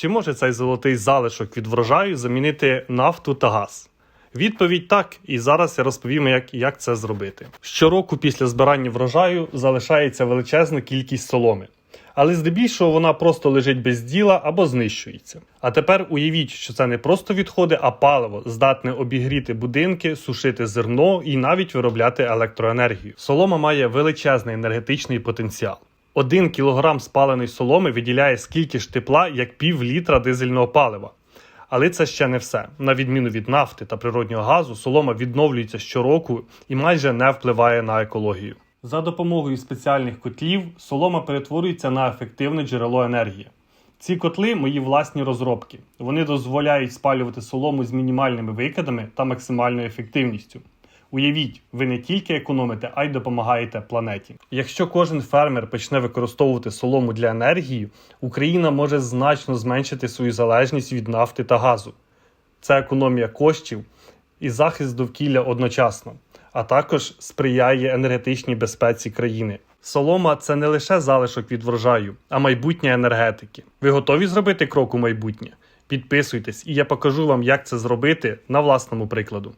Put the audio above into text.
Чи може цей золотий залишок від врожаю замінити нафту та газ? Відповідь так, і зараз я розповім, як, як це зробити. Щороку після збирання врожаю залишається величезна кількість соломи, але здебільшого вона просто лежить без діла або знищується. А тепер уявіть, що це не просто відходи, а паливо, здатне обігріти будинки, сушити зерно і навіть виробляти електроенергію. Солома має величезний енергетичний потенціал. Один кілограм спаленої соломи виділяє скільки ж тепла, як пів літра дизельного палива. Але це ще не все. На відміну від нафти та природнього газу, солома відновлюється щороку і майже не впливає на екологію. За допомогою спеціальних котлів солома перетворюється на ефективне джерело енергії. Ці котли мої власні розробки. Вони дозволяють спалювати солому з мінімальними викидами та максимальною ефективністю. Уявіть, ви не тільки економите, а й допомагаєте планеті. Якщо кожен фермер почне використовувати солому для енергії, Україна може значно зменшити свою залежність від нафти та газу. Це економія коштів і захист довкілля одночасно, а також сприяє енергетичній безпеці країни. Солома це не лише залишок від врожаю, а майбутнє енергетики. Ви готові зробити крок у майбутнє? Підписуйтесь, і я покажу вам, як це зробити на власному прикладу.